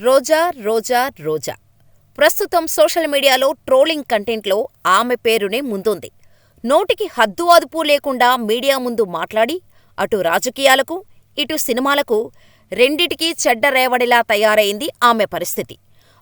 రోజా రోజా రోజా. ప్రస్తుతం సోషల్ మీడియాలో ట్రోలింగ్ కంటెంట్లో ఆమె పేరునే ముందుంది. నోటికి హద్దు అదుపు లేకుండా మీడియా ముందు మాట్లాడి అటు రాజకీయాలకు ఇటు సినిమాలకు రెండిటికీ చెడ్డ రేవడిలా తయారైంది ఆమె పరిస్థితి.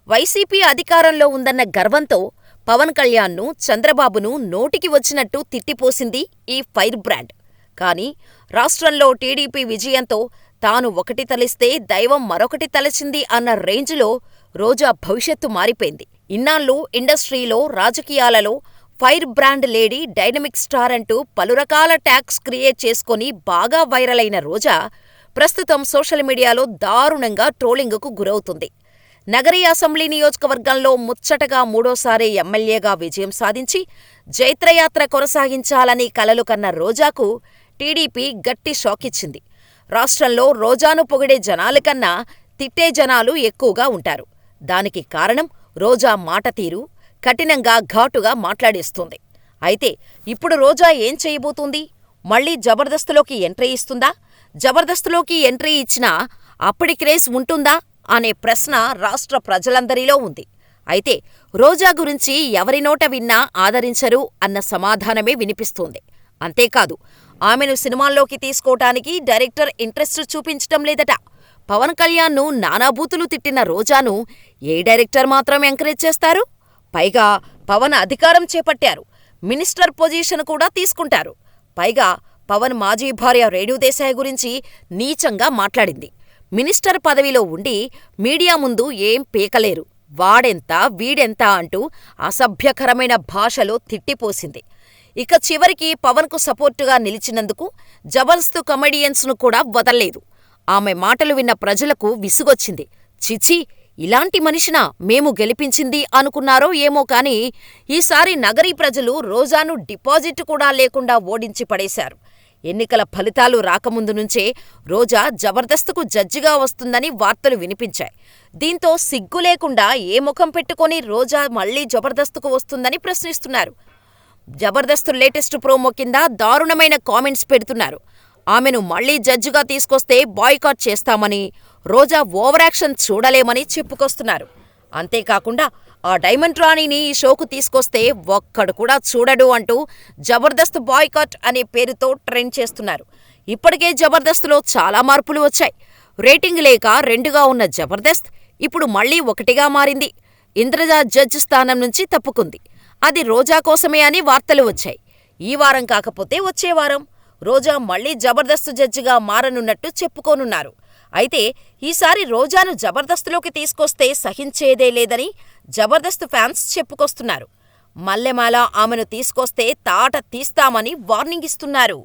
వైసీపీ అధికారంలో ఉందన్న గర్వంతో పవన్ కళ్యాణ్ను చంద్రబాబును నోటికి వచ్చినట్టు తిట్టిపోసింది ఈ ఫైర్ బ్రాండ్. కానీ రాష్ట్రంలో టీడీపీ విజయంతో తాను ఒకటి తలిస్తే దైవం మరొకటి తలచింది అన్న రేంజ్లో రోజా భవిష్యత్తు మారిపోయింది. ఇన్నాళ్ళు ఇండస్ట్రీలో రాజకీయాలలో fire brand lady dynamic star అంటూ పలు రకాల ట్యాగ్స్ క్రియేట్ చేసుకొని బాగా వైరల్ అయిన రోజా ప్రస్తుతం సోషల్ మీడియాలో దారుణంగా ట్రోలింగుకు గురవుతుంది. నగరి అసెంబ్లీ నియోజకవర్గంలో ముచ్చటగా మూడోసారి ఎమ్మెల్యేగా విజయం సాధించి జైత్రయాత్ర కొనసాగించాలని కలలు కన్న రోజాకు టీడీపీ గట్టి షాకిచ్చింది. రాష్ట్రంలో రోజాను పొగిడే జనాలకన్నా తిట్టే జనాలు ఎక్కువగా ఉంటారు. దానికి కారణం రోజా మాట తీరు కఠినంగా ఘాటుగా మాట్లాడేస్తుంది. అయితే ఇప్పుడు రోజా ఏం చేయబోతుంది? మళ్ళీ జబర్దస్త్లోకి ఎంట్రీ ఇస్తుందా? జబర్దస్త్లోకి ఎంట్రీ ఇచ్చినా అప్పటి క్రేజ్ ఉంటుందా అనే ప్రశ్న రాష్ట్ర ప్రజలందరిలో ఉంది. అయితే రోజా గురించి ఎవరి నోట విన్నా ఆదరించరు అన్న సమాధానమే వినిపిస్తోంది. అంతేకాదు ఆమెను సినిమాల్లోకి తీసుకోటానికి డైరెక్టర్ ఇంట్రెస్ట్ చూపించటం లేదట. పవన్ కళ్యాణ్ను నానాబూతులు తిట్టిన రోజాను ఏ డైరెక్టర్ మాత్రం ఎంకరేజ్ చేస్తారు? పైగా పవన్ అధికారం చేపట్టారు. మినిస్టర్ పొజిషన్ కూడా తీసుకుంటారు. పైగా పవన్ మాజీ భార్య రేణుదేశాయ్ గురించి నీచంగా మాట్లాడింది. మినిస్టర్ పదవిలో ఉండి మీడియా ముందు ఏం పీకలేరు. వాడెంత వీడెంత అంటూ అసభ్యకరమైన భాషలో తిట్టిపోసింది. ఇక చివరికి పవన్కు సపోర్టుగా నిలిచినందుకు జబర్దస్త్ కమెడియన్స్ను కూడా వదల్లేదు. ఆమె మాటలు విన్న ప్రజలకు విసుగొచ్చింది. చిచి ఇలాంటి మనిషినా మేము గెలిపించింది అనుకున్నారో ఏమో కాని ఈసారి నగరీ ప్రజలు రోజాను డిపాజిట్ కూడా లేకుండా ఓడించి పడేశారు. ఎన్నికల ఫలితాలు రాకముందు నుంచే రోజా జబర్దస్త్కు జడ్జిగా వస్తుందని వార్తలు వినిపించాయి. దీంతో సిగ్గు లేకుండా ఏ ముఖం పెట్టుకొని రోజా మళ్ళీ జబర్దస్త్కు వస్తుందని ప్రశ్నిస్తున్నారు. జబర్దస్త్ లేటెస్ట్ ప్రోమో కింద దారుణమైన కామెంట్స్ పెడుతున్నారు. ఆమెను మళ్ళీ జడ్జిగా తీసుకొస్తే బాయ్కాట్ చేస్తామని రోజా ఓవరాక్షన్ చూడలేమని చెప్పుకొస్తున్నారు. అంతేకాకుండా ఆ డైమండ్ రాణిని ఈ షోకు తీసుకొస్తే ఒక్కడు కూడా చూడడు అంటూ జబర్దస్త్ బాయ్కాట్ అనే పేరుతో ట్రెండ్ చేస్తున్నారు. ఇప్పటికే జబర్దస్త్లో చాలా మార్పులు వచ్చాయి. రేటింగ్ లేక రెండుగా ఉన్న జబర్దస్త్ ఇప్పుడు మళ్ళీ ఒకటిగా మారింది. ఇంద్రజా జడ్జ్ స్థానం నుంచి తప్పుకుంది. అది రోజా కోసమే అని వార్తలు వచ్చాయి. ఈ వారం కాకపోతే వచ్చే వారం. రోజా మళ్ళీ జబర్దస్త్ జడ్జిగా మారనున్నట్టు చెప్పుకోనున్నారు. అయితే ఈసారి రోజాను జబర్దస్త్లోకి తీసుకొస్తే సహించేదే లేదని జబర్దస్త్ ఫ్యాన్స్ చెప్పుకొస్తున్నారు. మల్లెమాల ఆమెను తీసుకొస్తే తాట తీస్తామని వార్నింగ్ ఇస్తున్నారు